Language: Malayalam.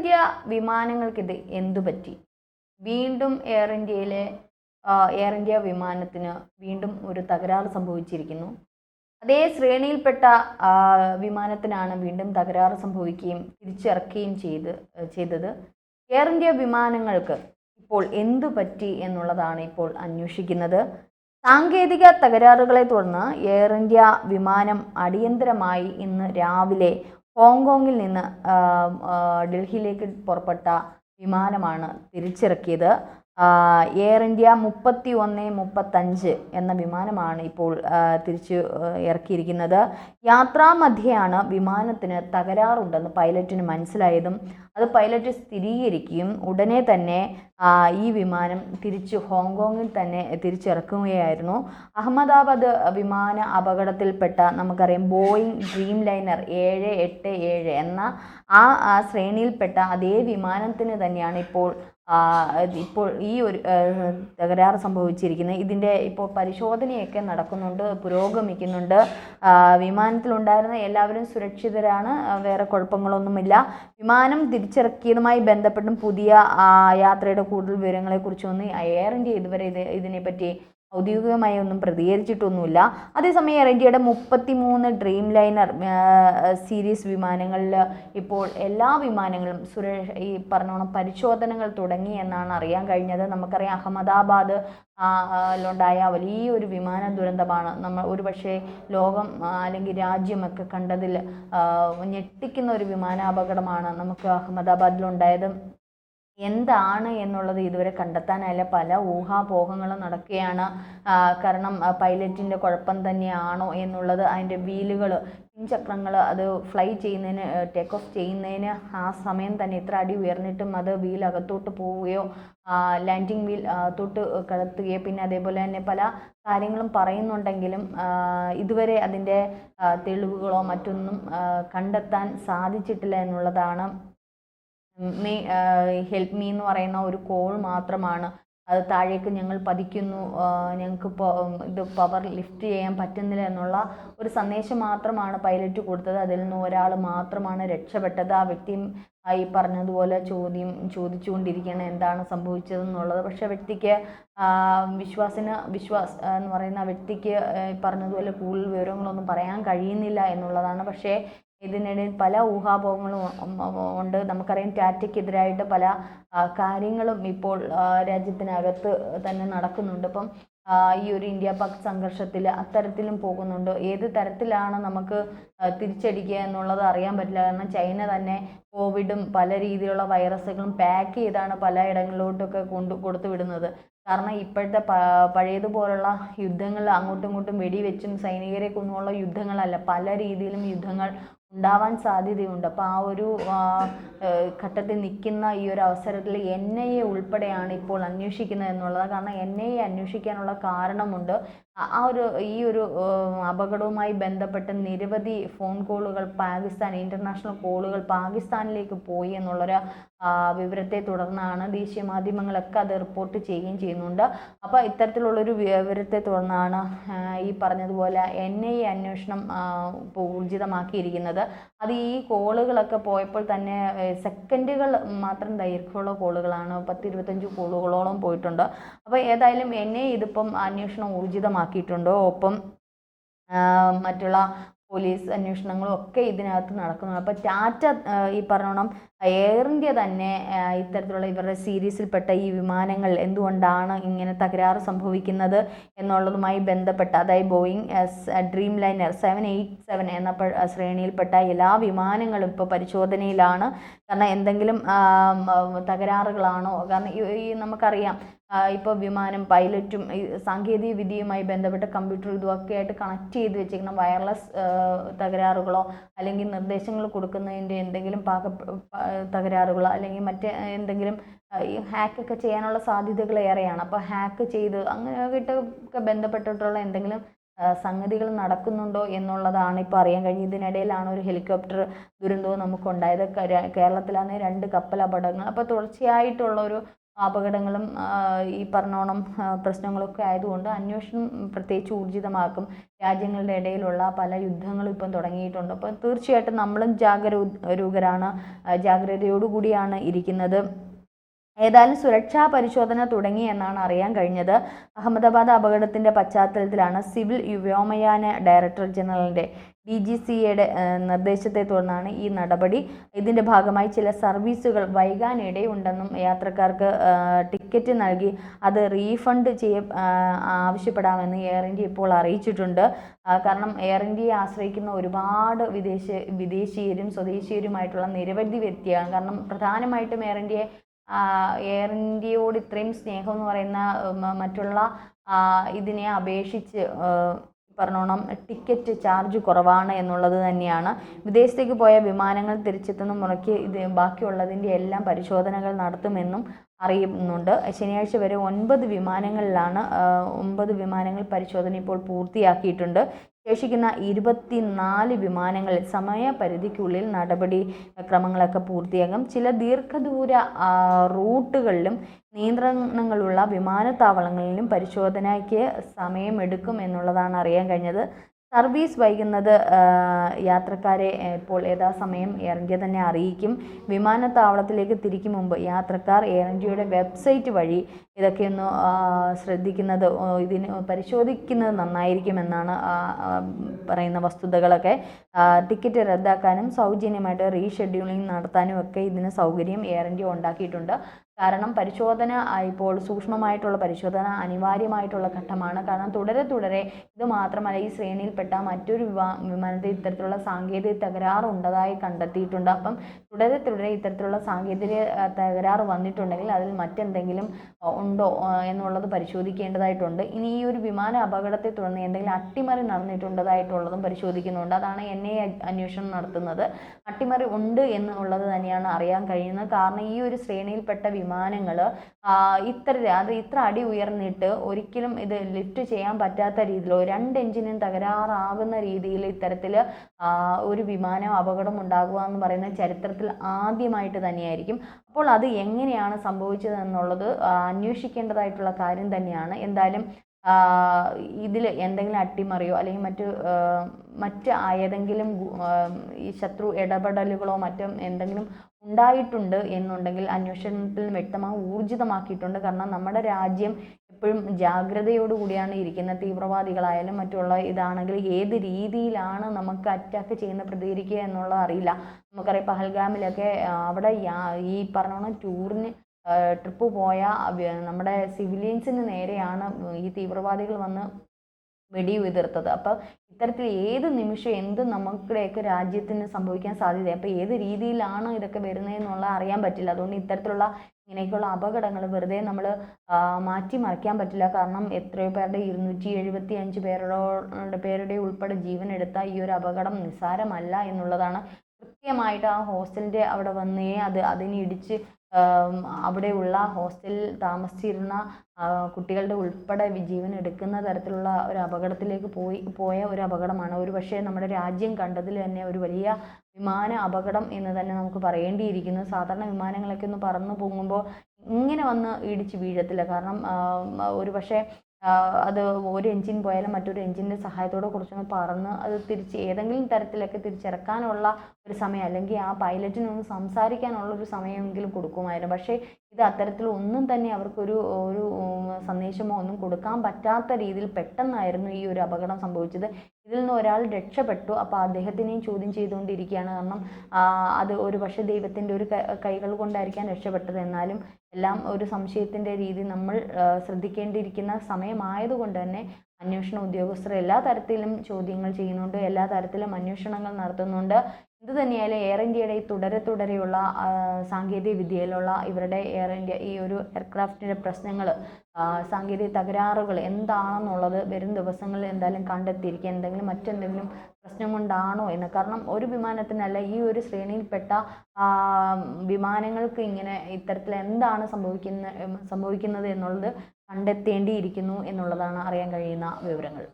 ഇന്ത്യ വിമാനങ്ങൾക്കിത് എന്തു പറ്റി? വീണ്ടും എയർ ഇന്ത്യയിലെ എയർ ഇന്ത്യ വിമാനത്തിന് വീണ്ടും ഒരു തകരാറ് സംഭവിച്ചിരിക്കുന്നു. അതേ ശ്രേണിയിൽപ്പെട്ട വിമാനത്തിനാണ് വീണ്ടും തകരാറ് സംഭവിക്കുകയും തിരിച്ചിറക്കുകയും ചെയ്ത് ചെയ്തത്. എയർ ഇന്ത്യ വിമാനങ്ങൾക്ക് ഇപ്പോൾ എന്തു പറ്റി എന്നുള്ളതാണ് ഇപ്പോൾ അന്വേഷിക്കുന്നത്. സാങ്കേതിക തകരാറുകളെ തുടർന്ന് എയർ ഇന്ത്യ വിമാനം അടിയന്തരമായി ഇന്ന് രാവിലെ ഹോങ്കോങ്ങിൽ നിന്ന് ഡൽഹിയിലേക്ക് പുറപ്പെട്ട വിമാനമാണ് തിരിച്ചിറക്കിയത്. എയർ ഇന്ത്യ മുപ്പത്തി ഒന്ന് മുപ്പത്തഞ്ച് എന്ന വിമാനമാണ് ഇപ്പോൾ തിരിച്ചു ഇറക്കിയിരിക്കുന്നത്. യാത്രാമധ്യയാണ് വിമാനത്തിന് തകരാറുണ്ടെന്ന് പൈലറ്റിന് മനസ്സിലായതും അത് പൈലറ്റ് സ്ഥിരീകരിക്കുകയും ഉടനെ തന്നെ ഈ വിമാനം തിരിച്ച് ഹോങ്കോങ്ങിൽ തന്നെ തിരിച്ചിറക്കുകയായിരുന്നു. അഹമ്മദാബാദ് വിമാന അപകടത്തിൽപ്പെട്ട നമുക്കറിയാം ബോയിങ് ഡ്രീം ലൈനർ ഏഴ് എട്ട് ഏഴ് എന്ന ആ ശ്രേണിയിൽപ്പെട്ട അതേ വിമാനത്തിന് തന്നെയാണ് ഇപ്പോൾ ഇപ്പോൾ ഈ ഒരു തകരാറ് സംഭവിച്ചിരിക്കുന്നത് ഇതിന്റെ ഇപ്പോൾ പരിശോധനയൊക്കെ നടക്കുന്നുണ്ട് പുരോഗമിക്കുന്നുണ്ട്. വിമാനത്തിലുണ്ടായിരുന്ന എല്ലാവരും സുരക്ഷിതരാണ് വേറെ കുഴപ്പങ്ങളൊന്നുമില്ല. വിമാനം തിരിച്ചിറക്കിയതുമായി ബന്ധപ്പെട്ടും പുതിയ യാത്രയുടെ കൂടുതൽ വിവരങ്ങളെക്കുറിച്ചൊന്നും എയർ ഇന്ത്യ ഇതുവരെ ഇത് ഇതിനെപ്പറ്റി ഔദ്യോഗികമായി ഒന്നും പ്രതികരിച്ചിട്ടൊന്നുമില്ല. അതേസമയം എയർ ഇന്ത്യയുടെ മുപ്പത്തി മൂന്ന് ഡ്രീം ലൈനർ സീരീസ് വിമാനങ്ങളിൽ ഇപ്പോൾ എല്ലാ വിമാനങ്ങളും സുരക്ഷ ഈ പറഞ്ഞോണം പരിശോധനകൾ തുടങ്ങി എന്നാണ് അറിയാൻ കഴിഞ്ഞത്. നമുക്കറിയാം അഹമ്മദാബാദ് ലുണ്ടായ വലിയൊരു വിമാന ദുരന്തമാണ്. നമ്മൾ ഒരു പക്ഷേ ലോകം അല്ലെങ്കിൽ രാജ്യമൊക്കെ കണ്ടതിൽ ഞെട്ടിക്കുന്ന ഒരു വിമാനാപകടമാണ് നമുക്ക് അഹമ്മദാബാദിലുണ്ടായത്. എന്താണ് എന്നുള്ളത് ഇതുവരെ കണ്ടെത്താനായില്ല. പല ഊഹാപോഹങ്ങളും നടക്കുകയാണ്. കാരണം പൈലറ്റിന്റെ കുഴപ്പം തന്നെയാണോ എന്നുള്ളത് അതിന്റെ വീലുകൾ ചക്രങ്ങൾ അത് ഫ്ലൈ ചെയ്യുന്നതിന് ടേക്ക് ഓഫ് ചെയ്യുന്നതിന് ആ സമയം തന്നെ ഇത്ര അടി ഉയർന്നിട്ടും അത് വീൽ അകത്തോട്ട് പോവുകയോ ലാൻഡിങ് വീൽ തൊട്ട് കടത്തുകയോ പിന്നെ അതേപോലെ തന്നെ പല കാര്യങ്ങളും പറയുന്നുണ്ടെങ്കിലും ഇതുവരെ അതിന്റെ തെളിവുകളോ മറ്റൊന്നും കണ്ടെത്താൻ സാധിച്ചിട്ടില്ല എന്നുള്ളതാണ് മീ ഹെൽപ്പ് മീ എന്ന് പറയുന്ന ഒരു കോൾ മാത്രമാണ്. അത് താഴേക്ക് ഞങ്ങൾ പതിക്കുന്നു. ഞങ്ങൾക്ക് ഇത് പവർ ലിഫ്റ്റ് ചെയ്യാൻ പറ്റുന്നില്ല എന്നുള്ള ഒരു സന്ദേശം മാത്രമാണ് പൈലറ്റ് കൊടുത്തത്. അതിൽ നിന്ന് ഒരാൾ മാത്രമാണ് രക്ഷപ്പെട്ടത്. ആ വ്യക്തിയും ഈ പറഞ്ഞതുപോലെ ചോദ്യം ചോദിച്ചുകൊണ്ടിരിക്കുകയാണ് എന്താണ് സംഭവിച്ചതെന്നുള്ളത്. പക്ഷെ വ്യക്തിക്ക് വിശ്വാസിന് വിശ്വാസ് എന്ന് പറയുന്ന വ്യക്തിക്ക് പറഞ്ഞതുപോലെ കൂടുതൽ വിവരങ്ങളൊന്നും പറയാൻ കഴിയുന്നില്ല എന്നുള്ളതാണ്. പക്ഷേ ഇതിനിടയിൽ പല ഊഹാപോഹങ്ങളും ഉണ്ട്. നമുക്കറിയാം ടാറ്റയ്ക്കെതിരായിട്ട് പല കാര്യങ്ങളും ഇപ്പോൾ രാജ്യത്തിനകത്ത് തന്നെ നടക്കുന്നുണ്ട്. അപ്പം ഈ ഒരു ഇന്ത്യ പാക് സംഘർഷത്തിൽ അത്തരത്തിലും പോകുന്നുണ്ട്. ഏത് തരത്തിലാണ് നമുക്ക് തിരിച്ചടിക്കുക എന്നുള്ളത് അറിയാൻ പറ്റില്ല. കാരണം ചൈന തന്നെ കോവിഡും പല രീതിയിലുള്ള വൈറസുകളും പാക്ക് ചെയ്താണ് പല ഇടങ്ങളിലോട്ടൊക്കെ കൊണ്ടു കൊടുത്തു വിടുന്നത് കാരണം ഇപ്പോഴത്തെ പഴയതുപോലുള്ള യുദ്ധങ്ങൾ അങ്ങോട്ടും ഇങ്ങോട്ടും വെടിവെച്ചും സൈനികരെ കൊന്നുമുള്ള യുദ്ധങ്ങളല്ല. പല രീതിയിലും യുദ്ധങ്ങൾ ഉണ്ടാവാൻ സാധ്യതയുണ്ട്. അപ്പോൾ ആ ഒരു ഘട്ടത്തിൽ നിൽക്കുന്ന ഈ ഒരു അവസരത്തിൽ എൻ ഐ എ ഉൾപ്പെടെയാണ് ഇപ്പോൾ അന്വേഷിക്കുന്നത് എന്നുള്ളത്. കാരണം എൻ ഐ എ അന്വേഷിക്കാനുള്ള കാരണമുണ്ട്. ആ ഒരു ഈ ഒരു അപകടവുമായി ബന്ധപ്പെട്ട് നിരവധി ഫോൺ കോളുകൾ പാകിസ്ഥാൻ ഇന്റർനാഷണൽ കോളുകൾ പാകിസ്ഥാനിലേക്ക് പോയി എന്നുള്ളൊരു വിവരത്തെ തുടർന്നാണ് ദേശീയ മാധ്യമങ്ങളൊക്കെ അത് റിപ്പോർട്ട് ചെയ്യുകയും ചെയ്യുന്നുണ്ട്. അപ്പോൾ ഇത്തരത്തിലുള്ളൊരു വിവരത്തെ തുടർന്നാണ് ഈ പറഞ്ഞതുപോലെ എൻ ഐ അന്വേഷണം ഇപ്പോൾ ഊർജിതമാക്കിയിരിക്കുന്നത്. അത് ഈ കോളുകളൊക്കെ പോയപ്പോൾ തന്നെ സെക്കൻഡുകൾ മാത്രം ദൈർഘ്യമുള്ള കോളുകളാണ്. പത്ത് ഇരുപത്തഞ്ച് കോളുകളോളം പോയിട്ടുണ്ട്. അപ്പോൾ ഏതായാലും എൻ ഐ ഇതിപ്പം അന്വേഷണം ഊർജിതമാക്കിയിട്ടുണ്ട്? ഒപ്പം മറ്റുള്ള പോലീസ് അന്വേഷണങ്ങളും ഒക്കെ ഇതിനകത്ത് നടക്കുന്നു അപ്പോൾ ടാറ്റ ഈ പറഞ്ഞോണം എയർ ഇന്ത്യ തന്നെ ഇത്തരത്തിലുള്ള ഇവരുടെ സീരീസിൽപ്പെട്ട ഈ വിമാനങ്ങൾ എന്തുകൊണ്ടാണ് ഇങ്ങനെ തകരാറ് സംഭവിക്കുന്നത് എന്നുള്ളതുമായി ബന്ധപ്പെട്ട അതായത് Boeing Dreamliner seven eight seven എന്ന ശ്രേണിയിൽപ്പെട്ട എല്ലാ വിമാനങ്ങളും ഇപ്പോൾ പരിശോധനയിലാണ്. കാരണം എന്തെങ്കിലും തകരാറുകളാണോ? കാരണം ഈ- നമുക്കറിയാം ഇപ്പോൾ വിമാനം പൈലറ്റും സാങ്കേതിക വിദ്യയുമായി ബന്ധപ്പെട്ട കമ്പ്യൂട്ടർ ഇതുമൊക്കെ ആയിട്ട് കണക്ട് ചെയ്ത് വെച്ചിരിക്കുന്ന വയർലെസ് തകരാറുകളോ അല്ലെങ്കിൽ നിർദ്ദേശങ്ങൾ കൊടുക്കുന്നതിന്റെ എന്തെങ്കിലും പാക തകരാറുകളോ അല്ലെങ്കിൽ മറ്റ് എന്തെങ്കിലും ഈ ഹാക്കൊക്കെ ചെയ്യാനുള്ള സാധ്യതകൾ ഏറെയാണ്. അപ്പോൾ ഹാക്ക് ചെയ്ത് അങ്ങനെ അങ്ങനെയൊക്കെ ബന്ധപ്പെട്ടിട്ടുള്ള എന്തെങ്കിലും സംഗതികൾ നടക്കുന്നുണ്ടോ എന്നുള്ളതാണ് ഇപ്പോൾ അറിയാൻ കഴിഞ്ഞത്. ഇതിനിടയിലാണ് ഒരു ഹെലികോപ്റ്റർ ദുരന്തവും നമുക്കുണ്ടായത്. കേരളത്തിലാണ് രണ്ട് കപ്പൽ അപകടങ്ങൾ അപ്പോൾ തുടർച്ചയായിട്ടുള്ള ഒരു അപകടങ്ങളും ഈ പറഞ്ഞോണം പ്രശ്നങ്ങളൊക്കെ ആയതുകൊണ്ട് അന്വേഷണം പ്രത്യേകിച്ച് ഊർജിതമാക്കും. രാജ്യങ്ങളുടെ ഇടയിലുള്ള പല യുദ്ധങ്ങളും ഇപ്പം തുടങ്ങിയിട്ടുണ്ട്. അപ്പം തീർച്ചയായിട്ടും നമ്മളും ജാഗരൂകരാണ് രൂകരാണ് ജാഗ്രതയോടുകൂടിയാണ് ഇരിക്കുന്നത്. ഏതായാലും സുരക്ഷാ പരിശോധന തുടങ്ങി എന്നാണ് അറിയാൻ കഴിഞ്ഞത്. അഹമ്മദാബാദ് അപകടത്തിന്റെ പശ്ചാത്തലത്തിലാണ് സിവിൽ വ്യോമയാന ഡയറക്ടർ ജനറലിന്റെ ഡി ജി സിയുടെ നിർദ്ദേശത്തെ തുടർന്നാണ് ഈ നടപടി. ഇതിന്റെ ഭാഗമായി ചില സർവീസുകൾ വൈകാനിടയുണ്ടെന്നും യാത്രക്കാർക്ക് ടിക്കറ്റ് നൽകി അത് റീഫണ്ട് ചെയ്യ ആവശ്യപ്പെടാമെന്ന് എയർ ഇന്ത്യ ഇപ്പോൾ അറിയിച്ചിട്ടുണ്ട്. കാരണം എയർ ഇന്ത്യയെ ആശ്രയിക്കുന്ന ഒരുപാട് വിദേശ വിദേശീയരും സ്വദേശീയരുമായിട്ടുള്ള നിരവധി വ്യക്തിയാണ്. കാരണം പ്രധാനമായിട്ടും എയർ ഇന്ത്യയെ എയർ ഇന്ത്യയോട് ഇത്രയും സ്നേഹം എന്ന് പറയുന്ന മറ്റുള്ള ഇതിനെ അപേക്ഷിച്ച് പറഞ്ഞോണം ടിക്കറ്റ് ചാർജ് കുറവാണ് എന്നുള്ളത് തന്നെയാണ്. വിദേശത്തേക്ക് പോയ വിമാനങ്ങൾ തിരിച്ചെത്തുന്ന മുറയ്ക്ക് ഇത് ബാക്കിയുള്ളതിന്റെ എല്ലാം പരിശോധനകൾ നടത്തുമെന്നും അറിയുന്നുണ്ട്. ശനിയാഴ്ച വരെ ഒൻപത് വിമാനങ്ങളിലാണ് ഒമ്പത് വിമാനങ്ങൾ പരിശോധന ഇപ്പോൾ പൂർത്തിയാക്കിയിട്ടുണ്ട്. ശേഷിക്കുന്ന ഇരുപത്തിനാല് വിമാനങ്ങൾ സമയപരിധിക്കുള്ളിൽ നടപടി ക്രമങ്ങളൊക്കെ പൂർത്തിയാകും. ചില ദീർഘദൂര റൂട്ടുകളിലും നിയന്ത്രണങ്ങളുള്ള വിമാനത്താവളങ്ങളിലും പരിശോധനയ്ക്ക് സമയമെടുക്കും എന്നുള്ളതാണ് അറിയാൻ കഴിഞ്ഞത്. സർവീസ് വൈകുന്നത് യാത്രക്കാരെ ഇപ്പോൾ യഥാസമയം എയർ ഇന്ത്യ തന്നെ അറിയിക്കും. വിമാനത്താവളത്തിലേക്ക് തിരിക്കും മുമ്പ് യാത്രക്കാർ എയർ ഇന്ത്യയുടെ വെബ്സൈറ്റ് വഴി ഇതൊക്കെയൊന്ന് ശ്രദ്ധിക്കുന്നത് ഇതിന് പരിശോധിക്കുന്നത് നന്നായിരിക്കുമെന്നാണ് പറയുന്ന വസ്തുതകളൊക്കെ. ടിക്കറ്റ് റദ്ദാക്കാനും സൗജന്യമായിട്ട് റീഷെഡ്യൂളിംഗ് നടത്താനും ഒക്കെ ഇതിന് സൗകര്യം എയർ ഇന്ത്യ ഉണ്ടാക്കിയിട്ടുണ്ട്. കാരണം പരിശോധന ഇപ്പോൾ സൂക്ഷ്മമായിട്ടുള്ള പരിശോധന അനിവാര്യമായിട്ടുള്ള ഘട്ടമാണ്. കാരണം തുടരെ തുടരെ ഇത് മാത്രമല്ല ഈ ശ്രേണിയിൽപ്പെട്ട മറ്റൊരു വിവാ വിമാനത്തിൽ ഇത്തരത്തിലുള്ള സാങ്കേതിക തകരാറ് ഉണ്ടതായി കണ്ടെത്തിയിട്ടുണ്ട്. അപ്പം തുടരെ തുടരെ ഇത്തരത്തിലുള്ള സാങ്കേതിക തകരാർ തകരാറ് വന്നിട്ടുണ്ടെങ്കിൽ അതിൽ മറ്റെന്തെങ്കിലും ഉണ്ടോ എന്നുള്ളത് പരിശോധിക്കേണ്ടതായിട്ടുണ്ട്. ഇനി ഈ ഒരു വിമാന അപകടത്തെ തുടർന്ന് എന്തെങ്കിലും അട്ടിമറി നടന്നിട്ടുണ്ടതായിട്ടുള്ളതും പരിശോധിക്കുന്നുണ്ട്. അതാണ് എൻ ഐ അന്വേഷണം നടത്തുന്നത്. അട്ടിമറി ഉണ്ട് എന്നുള്ളത് തന്നെയാണ് അറിയാൻ കഴിയുന്നത്. കാരണം ഈ ഒരു ശ്രേണിയിൽപ്പെട്ട വിമാനങ്ങൾ ഇത്ര അത് ഇത്ര അടി ഉയർന്നിട്ട് ഒരിക്കലും ഇത് ലിഫ്റ്റ് ചെയ്യാൻ പറ്റാത്ത രീതിയിലോ രണ്ട് എഞ്ചിനും തകരാറാകുന്ന രീതിയിൽ ഇത്തരത്തിൽ ഒരു വിമാനം അപകടം ഉണ്ടാകുക എന്ന് പറയുന്ന ചരിത്രത്തിൽ ആദ്യമായിട്ട് തന്നെയായിരിക്കും. അപ്പോൾ അത് എങ്ങനെയാണ് സംഭവിച്ചത് എന്നുള്ളത് അന്വേഷിക്കേണ്ടതായിട്ടുള്ള കാര്യം തന്നെയാണ്. എന്തായാലും ഇതിൽ എന്തെങ്കിലും അട്ടിമറിയോ അല്ലെങ്കിൽ മറ്റ് മറ്റ് ഏതെങ്കിലും ഈ ശത്രു ഇടപെടലുകളോ മറ്റും എന്തെങ്കിലും ഉണ്ടായിട്ടുണ്ട് എന്നുണ്ടെങ്കിൽ അന്വേഷണത്തിൽ വ്യക്തമായി ഊർജിതമാക്കിയിട്ടുണ്ട്. കാരണം നമ്മുടെ രാജ്യം എപ്പോഴും ജാഗ്രതയോടുകൂടിയാണ് ഇരിക്കുന്നത്. തീവ്രവാദികളായാലും മറ്റുള്ള ഇതാണെങ്കിൽ ഏത് രീതിയിലാണ് നമുക്ക് അറ്റാക്ക് ചെയ്യുന്ന പ്രതികരിക്കുക എന്നുള്ളത് അറിയില്ല. നമുക്കറിയാം പഹൽഗാമിലൊക്കെ അവിടെ ഈ പറഞ്ഞ ടൂറിന് ട്രിപ്പ് പോയ നമ്മുടെ സിവിലിയൻസിന് നേരെയാണ് ഈ തീവ്രവാദികൾ വന്ന് വെടി ഉതിർത്തത് അപ്പോൾ ഇത്തരത്തിൽ ഏത് നിമിഷം എന്ത് നമുക്കിടെയൊക്കെ രാജ്യത്തിന് സംഭവിക്കാൻ സാധ്യത അപ്പോൾ ഏത് രീതിയിലാണ് ഇതൊക്കെ വരുന്നതെന്നുള്ള അറിയാൻ പറ്റില്ല. അതുകൊണ്ട് ഇത്തരത്തിലുള്ള ഇങ്ങനെയൊക്കെയുള്ള അപകടങ്ങൾ വെറുതെ നമ്മൾ മാറ്റി മാറ്റിമറിക്കാൻ പറ്റില്ല. കാരണം എത്രയോ പേരുടെ ഇരുന്നൂറ്റി എഴുപത്തി അഞ്ച് പേരുടെ പേരുടെ ഉൾപ്പെടെ ജീവൻ എടുത്ത ഈ ഒരു അപകടം നിസ്സാരമല്ല എന്നുള്ളതാണ്. കൃത്യമായിട്ട് ആ ഹോസ്റ്റലിന്റെ അവിടെ വന്നേ അത് അതിനെ ഇടിച്ച് ആം, അവിടെയുള്ള ഹോസ്റ്റലിൽ താമസിച്ചിരുന്ന കുട്ടികളുടെ ഉൾപ്പെടെ ജീവൻ എടുക്കുന്ന തരത്തിലുള്ള ഒരു അപകടത്തിലേക്ക് പോയി പോയ ഒരു അപകടമാണ്. ഒരു പക്ഷേ നമ്മുടെ രാജ്യം കണ്ടതിൽ തന്നെ ഒരു വലിയ വിമാന അപകടം എന്ന് തന്നെ നമുക്ക് പറയേണ്ടിയിരിക്കുന്നു. സാധാരണ വിമാനങ്ങളൊക്കെ ഒന്ന് പറന്നു പോകുമ്പോൾ ഇങ്ങനെ വന്ന് ഇടിച്ച് വീഴത്തില്ല. കാരണം ഒരു പക്ഷേ അത് ഒരു എഞ്ചിൻ പോയാലും മറ്റൊരു എഞ്ചിന്റെ സഹായത്തോടെ കുറച്ചൊന്ന് പറന്ന് അത് തിരിച്ച് ഏതെങ്കിലും തരത്തിലൊക്കെ തിരിച്ചിറക്കാനുള്ള ഒരു സമയം അല്ലെങ്കിൽ ആ പൈലറ്റിനൊന്ന് സംസാരിക്കാനുള്ള ഒരു സമയമെങ്കിലും കൊടുക്കുമായിരുന്നു. പക്ഷേ ഇത് അത്തരത്തിൽ ഒന്നും തന്നെ അവർക്കൊരു ഒരു സന്ദേശമോ ഒന്നും കൊടുക്കാൻ പറ്റാത്ത രീതിയിൽ പെട്ടെന്നായിരുന്നു ഈ ഒരു അപകടം സംഭവിച്ചത്. ഇതിൽ നിന്ന് ഒരാൾ രക്ഷപ്പെട്ടു. അപ്പോൾ അദ്ദേഹത്തിനെയും ചോദ്യം ചെയ്തുകൊണ്ടിരിക്കുകയാണ്. കാരണം അത് ഒരു പക്ഷേ ദൈവത്തിന്റെ ഒരു കൈകൾ കൊണ്ടായിരിക്കാം രക്ഷപ്പെട്ടത്. എന്നാലും എല്ലാം ഒരു സംശയത്തിന്റെ രീതി നമ്മൾ ശ്രദ്ധിക്കേണ്ടിയിരിക്കുന്ന സമയമായതുകൊണ്ട് തന്നെ അന്വേഷണ ഉദ്യോഗസ്ഥർ എല്ലാ തരത്തിലും ചോദ്യങ്ങൾ ചെയ്യുന്നുണ്ട് എല്ലാ തരത്തിലും അന്വേഷണങ്ങൾ നടത്തുന്നുണ്ട്. ഇത് തന്നെയായാലും എയർ ഇന്ത്യയുടെ ഈ തുടരെ തുടരെയുള്ള സാങ്കേതിക വിദ്യയിലുള്ള ഇവരുടെ എയർ ഇന്ത്യ ഈ ഒരു എയർക്രാഫ്റ്റിന്റെ പ്രശ്നങ്ങൾ സാങ്കേതിക തകരാറുകൾ എന്താണെന്നുള്ളത് വരും ദിവസങ്ങളിൽ എന്തായാലും കണ്ടെത്തിയിരിക്കുക. എന്തെങ്കിലും മറ്റെന്തെങ്കിലും പ്രശ്നം കൊണ്ടാണോ എന്ന്. കാരണം ഒരു വിമാനത്തിനല്ല ഈ ഒരു ശ്രേണിയിൽപ്പെട്ട വിമാനങ്ങൾക്ക് ഇങ്ങനെ ഇത്തരത്തിൽ എന്താണ് സംഭവിക്കുന്ന സംഭവിക്കുന്നത് എന്നുള്ളത് കണ്ടെത്തേണ്ടിയിരിക്കുന്നു എന്നുള്ളതാണ് അറിയാൻ കഴിയുന്ന വിവരങ്ങൾ.